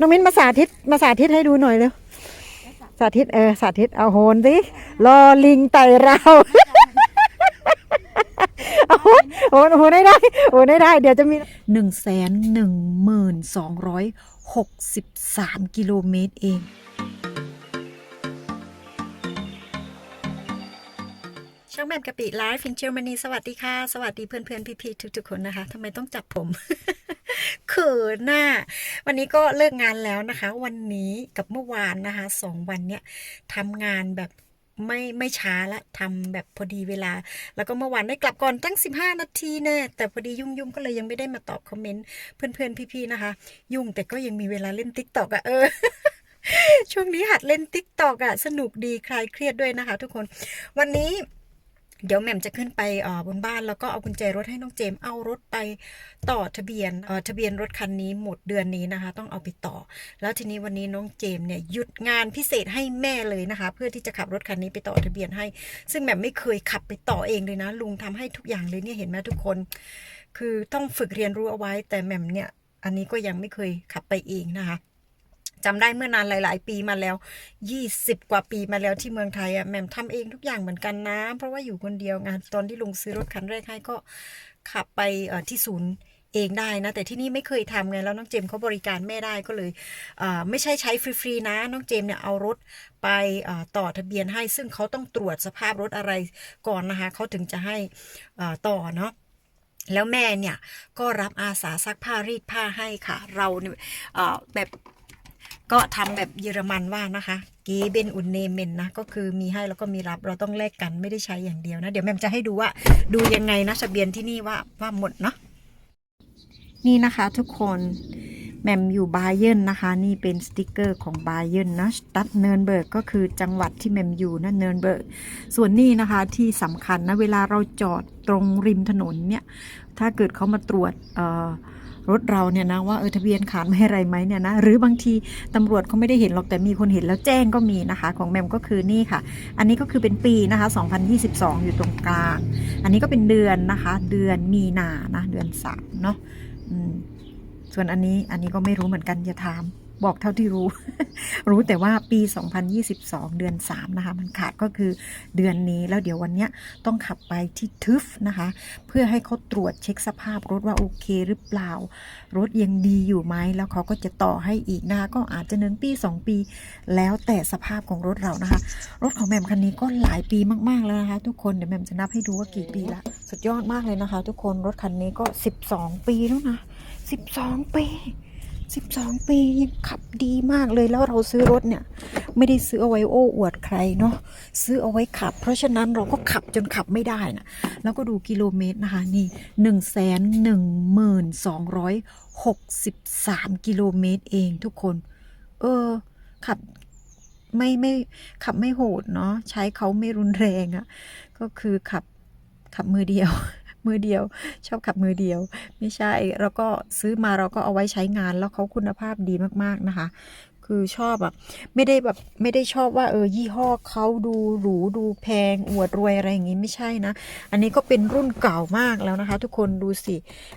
น้องมิ้นมาสาธิตมาสาธิตให้ดูหน่อยเร็วสาธิตเออสาธิตเอาโหนสิรอลิงไต่เราวเอาโหนโหนโหนได้ได้โหนได้ได้ เดี๋ยวจะมีหนึ่งแสนหนึ่งหมื่นสองร้อยหกสิบสามกิโลเมตรเอง ช่องแมมกะปิไลฟ์ฟินเจอร์มานีสวัสดีค่ะ สวัสดีเพื่อนเพื่อนพี่พี่ๆทุก ๆ คนนะคะทำไมต้องจับผมเขินหน้า วันนี้ก็เลิกงานแล้วนะคะ วันนี้กับเมื่อวานนะคะสองวันเนี้ยทำงานแบบไม่ไม่ช้าละทำแบบพอดีเวลา แล้วก็เมื่อวานได้กลับก่อนตั้ง 15 นาทีแน่แต่พอดียุ่งๆก็เลยยังไม่ได้มาตอบคอมเมนต์เพื่อนๆพี่ๆนะคะ ยุ่งแต่ก็ยังมีเวลาเล่นติ๊กต็อกอะเออช่วงนี้หัดเล่นติ๊กตอกอะสนุกดีคลายเครียดด้วยนะคะทุกคน วันนี้ เดี๋ยวแหม่มจะขึ้นไปอ่อบนบ้านแล้วก็เอากุญแจรถให้น้องเจมส์เอารถไปต่อทะเบียนอ่อทะเบียนรถคันนี้หมดเดือนนี้นะคะ ต้องเอาไปต่อ แล้วทีนี้วันนี้น้องเจมส์เนี่ยหยุดงานพิเศษให้แม่เลยนะคะ เพื่อที่จะขับรถคันนี้ไปต่อทะเบียนให้ ซึ่งแหม่มไม่เคยขับไปต่อเองเลยนะ ลุงทำให้ทุกอย่างเลยเนี่ยเห็นไหมทุกคน คือต้องฝึกเรียนรู้เอาไว้แต่แหม่มเนี่ยอันนี้ก็ยังไม่เคยขับไปเองนะคะ จำได้เมื่อนานหลาย ๆ ปีมาแล้ว 20 กว่าปีมาแล้วที่เมืองไทยอะแหม่มทำเองทุกอย่างเหมือนกันนะ เพราะว่าอยู่คนเดียวงานตอนที่ลุงซื้อรถคันแรกให้ก็ขับไปที่ศูนย์เองได้นะ แต่ที่นี่ไม่เคยทำไงแล้วน้องเจมส์เขาบริการแม่ได้ก็เลยไม่ใช่ใช้ฟรี ๆ นะ น้องเจมส์เนี่ยเอารถไปต่อทะเบียนให้ ซึ่งเขาต้องตรวจสภาพรถอะไรก่อนนะคะเขาถึงจะให้ต่อเนาะแล้วแม่เนี่ยก็รับอาสาซักผ้ารีดผ้าให้ค่ะ เราเนี่ยแบบ ก็ทำแบบเยอรมันว่านะคะเกเบนอุนเนเมนนะ ก็คือมีให้แล้วก็มีรับเราต้องแลกกันไม่ได้ใช้อย่างเดียวนะ เดี๋ยวแม่มจะให้ดูว่าดูยังไงนะทะเบียนที่นี่ว่าว่าหมดเนาะนี่นะคะทุกคนแมมอยู่บาเยนนะคะ นี่เป็นสติกเกอร์ของบาเยนนะตัดเนินเบิร์กก็คือจังหวัดที่แมมอยู่นะเนินเบิร์กส่วนนี้นะคะที่สำคัญนะ เวลาเราจอดตรงริมถนนเนี่ย ถ้าเกิดเขามาตรวจเอ่อ รถเราเนี่ยนะว่าเออทะเบียนขาดไม่อะไรไหมเนี่ยนะหรือบางทีตำรวจเขาไม่ได้เห็นหรอกแต่มีคนเห็นแล้วแจ้งก็มีนะคะ ของแมมก็คือนี่ค่ะ อันนี้ก็คือเป็นปีนะคะ 2022 อยู่ตรงกลาง อันนี้ก็เป็นเดือนนะคะ เดือนมีนานะเดือนสามเนาะส่วนอันนี้อันนี้ก็ไม่รู้เหมือนกันอย่าถาม บอกเท่าที่รู้ รู้แต่ว่าปี 2022 เดือน 3 นะคะ มันขาดก็คือเดือนนี้แล้วเดี๋ยววันเนี้ยต้องขับไปที่ทึฟนะคะ เพื่อให้เขาตรวจเช็คสภาพรถว่าโอเคหรือเปล่า รถยังดีอยู่ไหม แล้วเขาก็จะต่อให้อีกนะคะก็อาจจะหนึ่งปี 2 ปี แล้วแต่สภาพของรถเรานะคะ รถของแมมคันนี้ก็หลายปีมากๆแล้วนะคะ ทุกคนเดี๋ยวแมมจะนับให้ดูว่ากี่ปีละสุดยอดมากเลยนะคะ ทุกคนรถคันนี้ก็ 12 ปีแล้วนะ 12 ปี 12 ปียังขับดีมากเลยแล้วเราซื้อรถเนี่ย ไม่ได้ซื้อเอาไว้โอ้อวดใครเนาะซื้อเอาไว้ขับ เพราะฉะนั้นเราก็ขับจนขับไม่ได้นะแล้วก็ดูกิโลเมตรนะคะนี่1นึ่งแสนหนึ่งหมื่นสองร้อยหกสิบสามกิโลเมตรเองทุกคน เออ ขับไม่ไม่ขับไม่โหดเนาะใช้เขาไม่รุนแรงอะ่ะก็คือขับขับมือเดียว มือเดียว ชอบขับมือเดียว ไม่ใช่ แล้วก็ซื้อมาเราก็เอาไว้ใช้งานแล้วเขาคุณภาพดีมากๆนะคะ คือชอบแบบไม่ได้แบบไม่ได้ชอบว่าเออยี่ห้อเขาดูหรูดูแพงอวดรวยอะไรอย่างงี้ไม่ใช่นะ อันนี้ก็เป็นรุ่นเก่ามากแล้วนะคะ ทุกคนดูสิ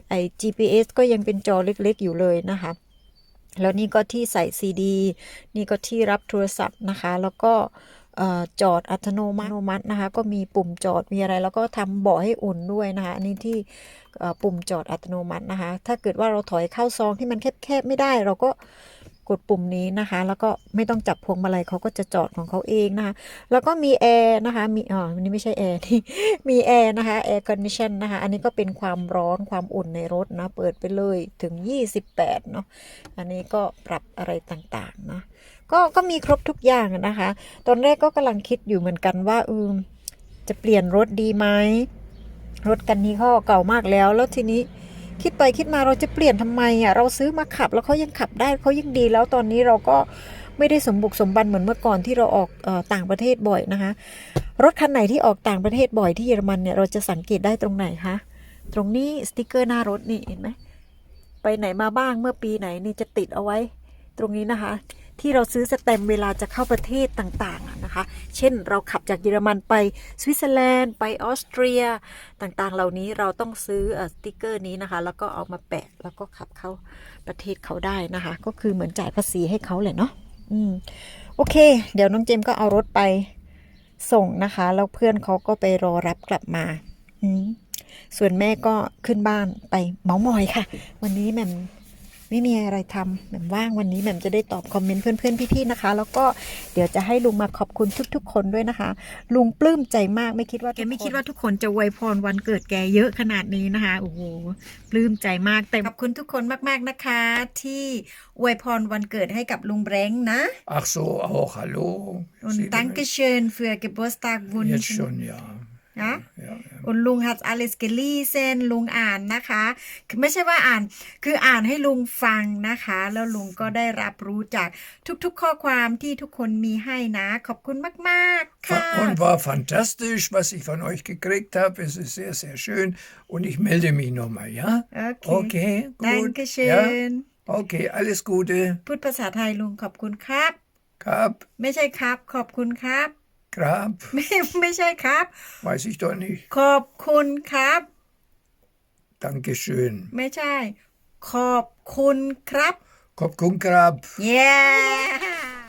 ไอ GPS ก็ยังเป็นจอเล็กๆอยู่เลยนะคะแล้วนี่ก็ที่ใส่ซีดีนี่ก็ที่รับโทรศัพท์นะคะ แล้วก็ จอดอัตโนมัตินะคะก็มีปุ่มจอดมีอะไรแล้วก็ทำเบาะให้อุ่นด้วยนะคะอันนี้ที่ปุ่มจอดอัตโนมัตินะคะ ถ้าเกิดว่าเราถอยเข้าซองที่มันแคบๆไม่ได้ เราก็กดปุ่มนี้นะคะ แล้วก็ไม่ต้องจับพวงมาลัยเขาก็จะจอดของเขาเองนะคะแล้วก็มีแอร์นะคะมีอ๋ออันนี้ไม่ใช่แอร์ที่มีแอร์นะคะแอร์คอนดิชันนะคะ อันนี้ก็เป็นความร้อนความอุ่นในรถนะ เปิดไปเลยถึง 28 เนาะอันนี้ก็ปรับอะไรต่างๆนะ ก็ก็มีครบทุกอย่างนะคะ ตอนแรกก็กำลังคิดอยู่เหมือนกันว่าเออจะเปลี่ยนรถดีไหมรถกันนี้เขาเก่ามากแล้ว แล้วทีนี้คิดไปคิดมาเราจะเปลี่ยนทำไมอะเราซื้อมาขับแล้วเขายังขับได้เขายังดี แล้วตอนนี้เราก็ไม่ได้สมบุกสมบันเหมือนเมื่อก่อนที่เราออกออต่างประเทศบ่อยนะคะ รถคันไหนที่ออกต่างประเทศบ่อยที่เยอรมันเนี่ยเราจะสังเกตได้ตรงไหนคะตรงนี้สติกเกอร์หน้ารถนี่เห็นไหมไปไหนมาบ้างเมื่อปีไหนนี่จะติดเอาไว้ ตรงนี้นะคะ ที่เราซื้อสแตมเวลาจะเข้าประเทศต่างๆนะคะ เช่นเราขับจากเยอรมันไปสวิตเซอร์แลนด์ไปออสเตรียต่างๆ เหล่านี้เราต้องซื้อสติกเกอร์นี้นะคะ แล้วก็เอามาแปะแล้วก็ขับเข้าประเทศเขาได้นะคะ ก็คือเหมือนจ่ายภาษีให้เขาเลยเนาะอืมโอเค เดี๋ยวน้องเจมส์ก็เอารถไปส่งนะคะ แล้วเพื่อนเขาก็ไปรอรับกลับมาอืมส่วนแม่ก็ขึ้นบ้านไปเมาส์มอยค่ะ วันนี้แม่ ไม่มีอะไรทำแหม่มว่างวันนี้แหม่มจะได้ตอบคอมเมนต์เพื่อนๆพี่ๆนะคะ แล้วก็เดี๋ยวจะให้ลุงมาขอบคุณทุก ๆ คนด้วยนะคะ ลุงปลื้มใจมากไม่คิดว่าแกไม่คิดว่าทุกคนจะอวยพรวันเกิดแกเยอะขนาดนี้นะคะโอ้โหปลื้มใจมากแต่ขอบคุณทุกคนมากๆนะคะ ที่อวยพรวันเกิดให้กับลุงแบงค์นะ Ach so, auch hallo. und Sie- Dankeschön für Jetzt Geburtstagwunsch schon, ja. นะ ja, ja. อุนลุงฮัตอลิสเกลี่เซนลุงอ่านนะคะ คือไม่ใช่ว่าอ่าน คืออ่านให้ลุงฟังนะคะ แล้วลุงก็ได้รับรู้จากทุกๆข้อความที่ทุกคนมีให้นะ ขอบคุณมากๆค่ะ Und war fantastisch, was ich von euch gekriegt habe. Es ist sehr, sehr schön. Und ich melde mich nochmal, ja? โอเค Okay, gut. Dankeschön Ja? Okay, alles Gute. พูดภาษาไทยลุงขอบคุณครับ Grab, ไม่ใช่ครับ ขอบคุณครับ Grab, ไม่ไม่ใช่ครับ weiß ich doch nicht. ขอบคุณครับ Dankeschön. ไม่ใช่ ขอบคุณครับ Kopkun Grab. เย้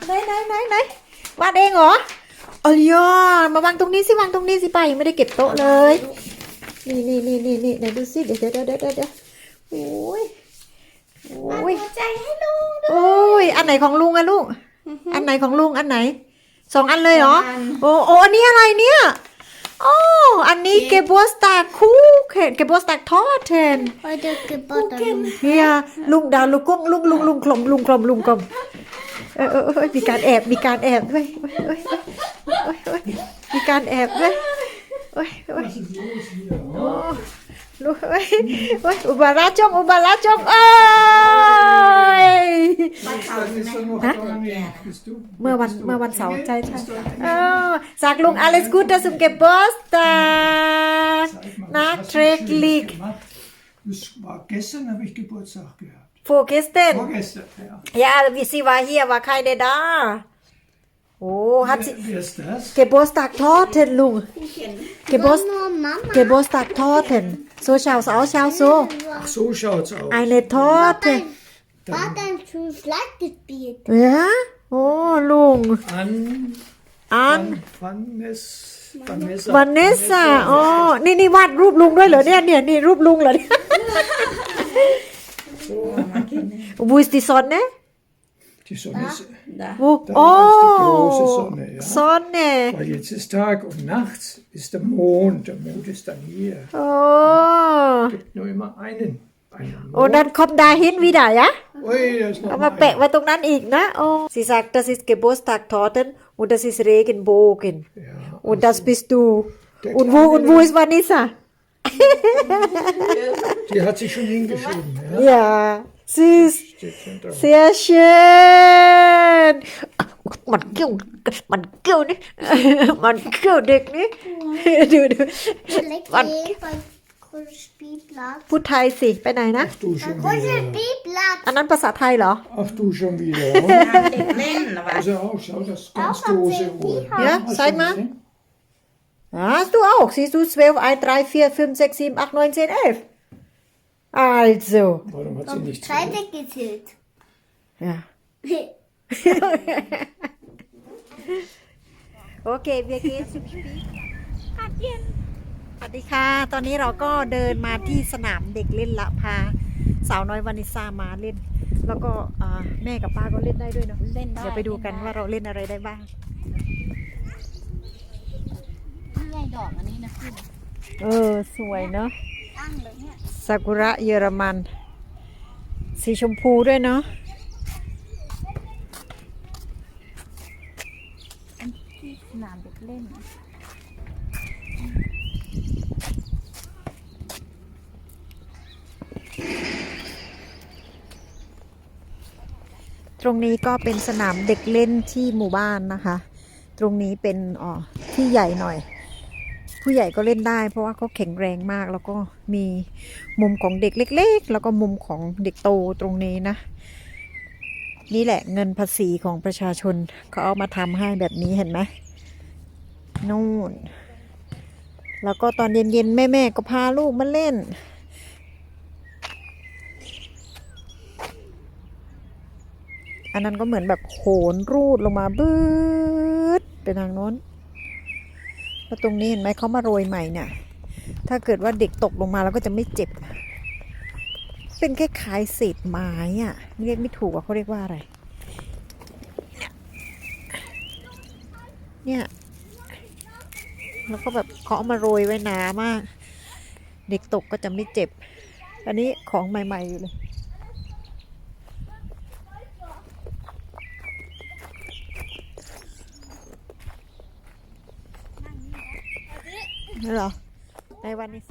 ไหนไหนไหนไหนวาดเองเหรอเอ้ยอมาวางตรงนี้สิวางตรงนี้สิไปยังไม่ได้เก็บโต๊ะเลย นี่นี่นี่นี่นี่ไหนดูสิเดี๋ยวเดี๋ยวเดี๋ยวเดี๋ยวเดี๋ยวโอ้ยโอ้ยใจให้ลุงโอ้ยอันไหนของลุงอะลูก อันไหนของลุงอันไหน สองอันเลยเหรอโอ้โอ้อันนี้อะไรเนี่ยโอ้อันนี้เกบัวสตาร์คูเคนเกบัวสตาร์ทอดเทน Heute Geburtstag. เฮียลุงดาวลุงกุ้งลุงลุงลุงกลมลุงกลมลุงกลมเออเออเออมีการแอบมีการแอบด้วยเอ้ยเอ้ยเอ้ยเอ้ยเอ้ยมีการแอบด้วย เอ้ยเอ้ยโอ้ลูกเอ้ยเอ้ยอุบาราจงอุบาราจงเอ้ย เมื่อวันเมื่อวันเสาร์ใช่ใช่เออสากลุง alles gut dass im Geburtstag นะเทรกลิก Das war gestern, habe ich Geburtstag gehabt. โฟกัสเตน Vorgestern, ja. Ja, wie sie war hier, war keine da. Oh, hat sie Wer ist das? Geburtstag Torten, Lung. Geburtstag, Mama, Mama. Geburtstag Torten. So schaut's aus, schau so. Ach, so schaut's aus. Eine Torte. War dein zu Schlag gespielt? Ja? Oh, Lung. An An Vanessa. Vanessa. Vanessa. Oh, นี่นี่วาดรูปลุงด้วยเหรอเนี่ยเนี่ยนี่รูปลุงเหรอเนี่ย Wo ist die Sonne? Die Sonne ist, da. Wo? Oh, ist die große Sonne. Ja. Sonne. Weil jetzt ist Tag und nachts ist der Mond. Der Mond ist dann hier. Oh. Ja, es gibt nur immer einen. Und dann kommt dahin wieder, ja? Ui, das ist noch Aber bei, bei dann ich, ne? Oh. Sie sagt, das ist Geburtstag Torten und das ist Regenbogen. Ja, also und das bist du. Und wo, und wo ist Vanessa? Die hat sich schon hingeschrieben. Ja. ja, süß. Steht schon drauf. sehr schön มันเกี่ยวมันเกี่ยวนี่มันเกี่ยวเด็กนี่ดูดู Lecker, Wann? beim großen Spielplatz. พูดไทยสิไปไหนนะ Ach du schon Großer wieder. Spielplatz. อันนั้นภาษาไทยเหรอ Ach du schon wieder. Also auch, schau, das ganz Auch am große Sehen, Uhr. ja. Hast zeig du mal. gesehen? Hast du auch. Siehst du 12, 1, 3, 4, 5, 6, 7, 8, 9, 10, 11. Also. Warum hat sie nicht Zweite gezählt. Ja. Okay, wir gehen zum Spiel. สวัสดีค่ะ ตอนนี้เราก็เดินมาที่สนามเด็กเล่นละพา สาวน้อยวานิซามาเล่น แล้วก็อ่าแม่กับป้าก็เล่นได้ด้วยเนาะเล่นได้ เดี๋ยวไปดูกันว่าเราเล่นอะไรได้บ้าง นี่ไงดอกอันนี้นะขึ้นเออ สวยเนาะ ตั้งเลยเนี่ยซากุระเยอรมัน สีชมพูด้วยเนาะที่สนามเด็กเล่นตรงนี้ก็เป็นสนามเด็กเล่นที่หมู่บ้านนะคะ ตรงนี้เป็นอ๋อที่ใหญ่หน่อย ผู้ใหญ่ก็เล่นได้ เพราะว่าเขาแข็งแรงมาก แล้วก็มีมุมของเด็กเล็ก ๆ แล้วก็มุมของเด็กโตตรงนี้นะ นี่แหละเงินภาษีของประชาชนเขาเอามาทำให้แบบนี้เห็นไหมนู่น แล้วก็ตอนเย็นๆ แม่ๆก็พาลูกมาเล่นอันนั้นก็เหมือนแบบโหนรูดลงมาบืดไปทางโน้น แล้วตรงนี้เห็นไหมเขามาโรยใหม่เนี่ยถ้าเกิดว่าเด็กตกลงมาแล้วก็จะไม่เจ็บ เป็นคล้ายๆเศษไม้อะเรียกไม่ถูกว่าเขาเรียกว่าอะไร เนี่ย แล้วก็แบบเขาเอามาโรยไว้หนามาก เด็กตกก็จะไม่เจ็บ อันนี้ของใหม่ ๆ อยู่เลย เหรอในวันนี้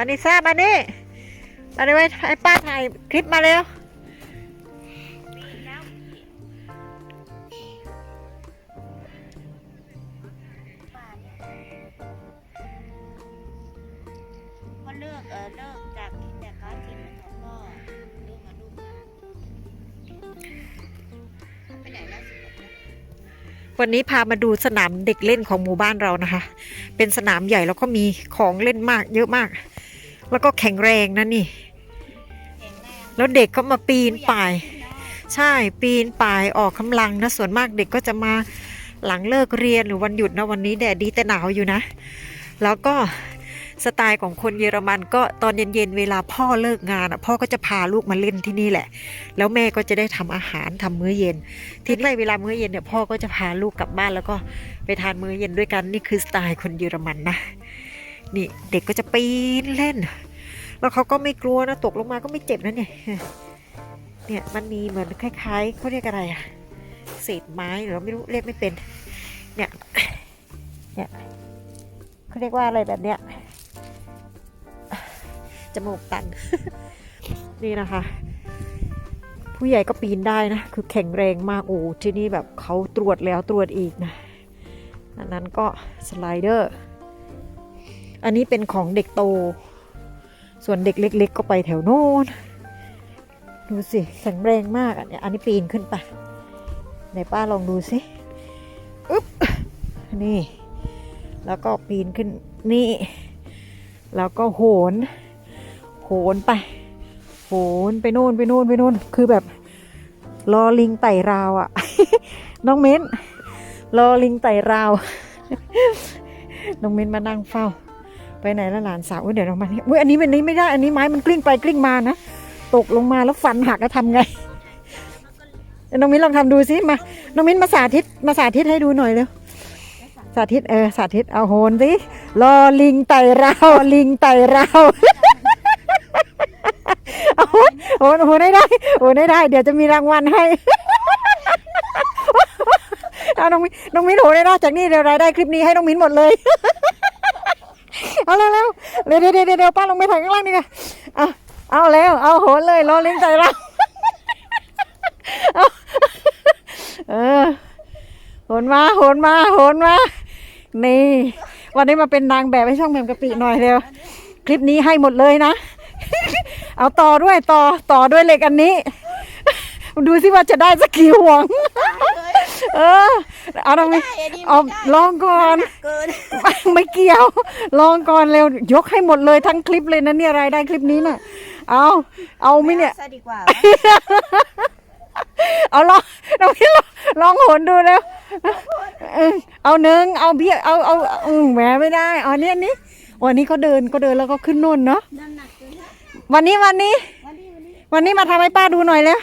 วันนี้ทราบมานี่มาเลยไว้ให้ป้าถ่ายคลิปมาเร็วก็เลิกเออเลิกจากกินแต่ข้าวกินแล้วก็ลิกมาลูกไปไหนล้วสิวันนี้พามาดูสนามเด็กเล่นของหมู่บ้านเรานะคะ เป็นสนามใหญ่แล้วก็มีของเล่นมากเยอะมาก แล้วก็แข็งแรงนะนี่แข็งแรงแล้วเด็กก็มาปีนป่าย ใช่ปีนป่ายออกกำลังนะ ส่วนมากเด็กก็จะมาหลังเลิกเรียนหรือวันหยุดนะวันนี้แดดดีแต่หนาวอยู่นะ แล้วก็สไตล์ของคนเยอรมันก็ตอนเย็นๆเวลาพ่อเลิกงานอะพ่อก็จะพาลูกมาเล่นที่นี่แหละ แล้วแม่ก็จะได้ทำอาหารทำมื้อเย็น ทีนี้เวลามื้อเย็นเนี่ยพ่อก็จะพาลูกกลับบ้านแล้วก็ไปทานมื้อเย็นด้วยกันนี่คือสไตล์คนเยอรมันนะ นี่เด็กก็จะปีนเล่น แล้วเขาก็ไม่กลัวนะตกลงมาก็ไม่เจ็บนะเนี่ยเนี่ยมันมีเหมือนคล้ายๆเขาเรียกอะไรอะเศษไม้หรือไม่รู้เรียกไม่เป็น เนี่ยเนี่ยเขาเรียกว่าอะไรแบบเนี้ยจมูกตัน นี่นะคะ ผู้ใหญ่ก็ปีนได้นะ คือแข็งแรงมากโอ้ที่นี่แบบเขาตรวจแล้วตรวจอีกนะอันนั้นก็สไลเดอร์ อันนี้เป็นของเด็กโต ส่วนเด็กเล็ก ๆ ก็ไปแถวโน้น ดูสิแข็งแรงมากอันเนี้ยอันนี้ปีนขึ้นไปไหนป้าลองดูสิอึ๊บนี่ แล้วก็ปีนขึ้นนี่ แล้วก็โหน โหนไป โหนไปโน่นไปโน่นไปโน่น คือแบบรอลิงไต่ราวอะน้องเม้นรอลิงไต่ราว น้องเม้นมานั่งเฝ้า ไปไหนละหลานสาวเดี๋ยวน้องมานี่อุ้ยอันนี้เป็นนี้ไม่ได้อันนี้ไม้มันกลิ้งไปกลิ้งมานะตกลงมาแล้วฟันหักแล้วทำไงน้องมิ้นลองทำดูสิมาน้องมิ้นมาสาธิตมาสาธิตให้ดูหน่อยเร็วสาธิตเออสาธิตเอาโหนสิรอลิงไต่เราลิงไต่ราวเอาโหโหนโหนให้ได้โหนให้ได้ เดี๋ยวจะมีรางวัลให้เอาน้องมิ้นน้องมิ้นโหนให้ได้จากนี้เดี๋ยวรายได้คลิปนี้ให้น้องมิ้นหมดเลย เอาเร็วเร็วเร็วเดี๋ยวเดี๋ยวเดี๋ยวป้าลงไปถ่ายข้างล่างนี่ค่ะเอาเอาแล้วเอาโหนเลยรอลิงไต่ราเอาเออโหนมาโหนมาโหนมา นี่ วันนี้มาเป็นนางแบบให้ช่องแมมกะปิหน่อยเร็วคลิปนี้ให้หมดเลยนะ เอาต่อด้วยต่อต่อด้วยเหล็กอันนี้ ดูสิว่าจะได้สักกี่ห่วง เออเอาทำไมได้อันนี้เอาไม่ได้ลองก่อนเกินไม่เกี่ยว ลองก่อนเร็วยกให้หมดเลยทั้งคลิปเลยนะเนี่ยรายได้คลิปนี้น่ะ เอาเอาไหมเนี่ยซะดีกว่าเอาลองลองพี่ลองลองโหนดูแล้วเออเอาหนึ่งเอาเบี้ยเอาเอาอืมแหมไม่ได้เอาอันนี้อันนี้วันนี้เขาเดินเขาเดินแล้วก็ขึ้นนู่นเนาะน้ำหนักเกินนะวันนี้วันนี้วันนี้วันนี้ วันนี้มาทำให้ป้าดูหน่อยแล้ว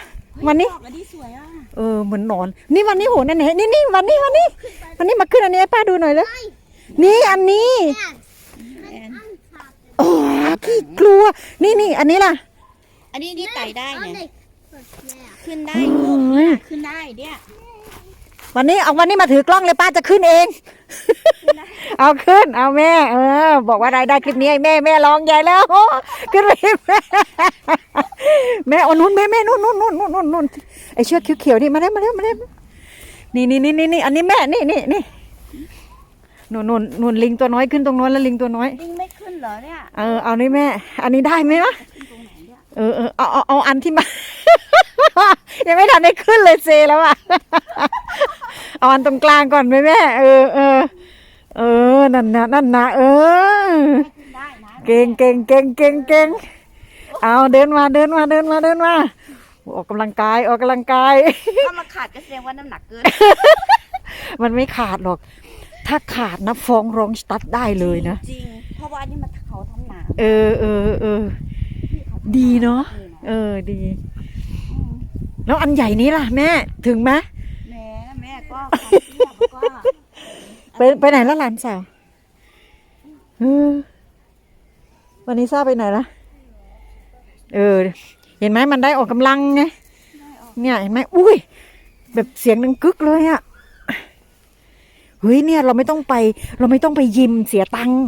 วันนี้ดอกอันนี้สวยอะ เออเหมือนหนอน นี่วันนี้โหนั่นไหนนี่นี่วันนี้วันนี้วันนี้มาขึ้นอันนี้ให้ป้าดูหน่อยแล้วนี่อันนี้แอนโอ้ขี้กลัว นี่นี่อันนี้ล่ะ อันนี้นี่ไต่ได้เนี่ยขึ้นได้โอ้ยขึ้นได้เนี่ยวันนี้เอาวันนี้มาถือกล้องเลยป้าจะขึ้นเอง เอาขึ้น เอาแม่ เออ บอกว่ารายได้คลิปนี้ให้แม่แม่ร้องใหญ่แล้วโอ้ขึ้นไปแม่แม่เอานุ่นแม่แม่นุ่นนุ่นนุ่นนุ่นนุ่นนุ่น ไอเชือกเขียวๆนี่มาได้มาได้มาได้นี่นี่นี่นี่นี่อันนี้แม่นี่นี่นี่นุ่นนุ่นนุ่นลิงตัวน้อยขึ้นตรงโน้นแล้วลิงตัวน้อย ลิงไม่ขึ้นเหรอเนี่ยเออเอานี่แม่ อันนี้ได้ไหมวะขึ้นตรงไหนเนี่ยเออเออเอาเอาเอาอันที่มา ยังไม่ทันได้ขึ้นเลยเซแล้วอะเอาอันตรงกลางก่อนไหมแม่เออเออเออนั่นนะนั่นนะเออขึ้นได้นะเก่งเก่งเก่งเก่งเก่งเอาเดินมาเดินมาเดินมาเดินมา ออกกำลังกายออกกำลังกาย ถ้ามาขาดก็แสดงว่าน้ำหนักเกิน มันไม่ขาดหรอก ถ้าขาดนะฟ้องร้องสตัดได้เลยนะ จริง เพราะว่าอันนี้มันเขาทำหนาเออเออเออพี่เขาทำหดีเนาะลยเออดีอืมแล้วอันใหญ่นี้ล่ะแม่ ถึงไหมแม่แม่ก็ขาเทียบก็ไปไปไหนแล้วหลานสาวเออวันนี้ทราบไปไหนละเออ เห็นไหมมันได้ออกกำลังไงเนี่ยเห็นไหมอุ้ย แบบเสียงดังกึกเลยอะเฮ้ยเนี่ยเราไม่ต้องไป เราไม่ต้องไปยิมเสียตังค์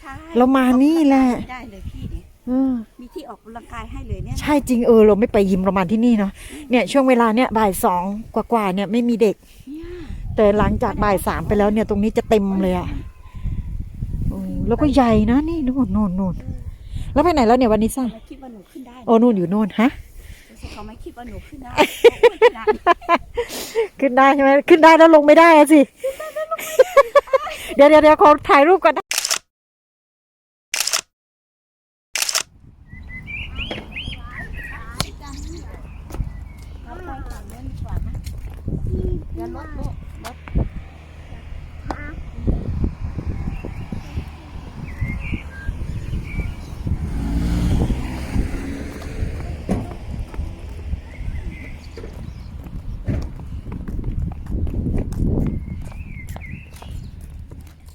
ใช่เรามานี่แหละได้เลยพี่เนี่ยเออมีที่ออกกำลังกายให้เลยเนี่ยใช่จริงเออเราไม่ไปยิมเรามาที่นี่เนาะเนี่ยช่วงเวลาเนี่ยบ่ายสองกว่าๆเนี่ยไม่มีเด็กเนี่ยแต่หลังจากบ่ายสามไปแล้วเนี่ยตรงนี้จะเต็มเลยอะโอ้แล้วก็ใหญ่นะนี่นู่นนู่นนู่น แล้วไปไหนแล้วเนี่ยวันนี้ซ่าไม่คิดว่าหนูขึ้นได้โอ้นู่นอยู่นู่นฮะแต่เขาไม่คิดว่าหนูขึ้นได้เพราะอ้วนขนาดนี้ขึ้นได้ใช่ไหมขึ้นได้แล้วลงไม่ได้อะสิเดี๋ยวเดี๋ยวเดี๋ยวขอถ่ายรูปก่อนนะเราไปฝั่งนู้นดีกว่านะเดี๋ยวรถลูก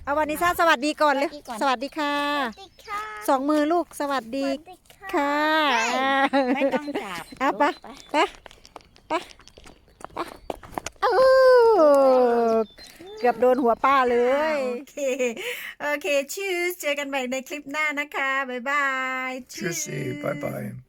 เอาวันนี้ซ่าสวัสดีก่อนเลย สวัสดีค่ะติดค่ะสองมือลูกสวัสดีค่ะ ไม่ต้องจับเอาไปไปไปไปเอ้าเกือบโดนหัวป้าเลย โอเค โอเคชื่อเจอกันใหม่ในคลิปหน้านะคะ บ๊ายบาย Tschüssi, bye bye.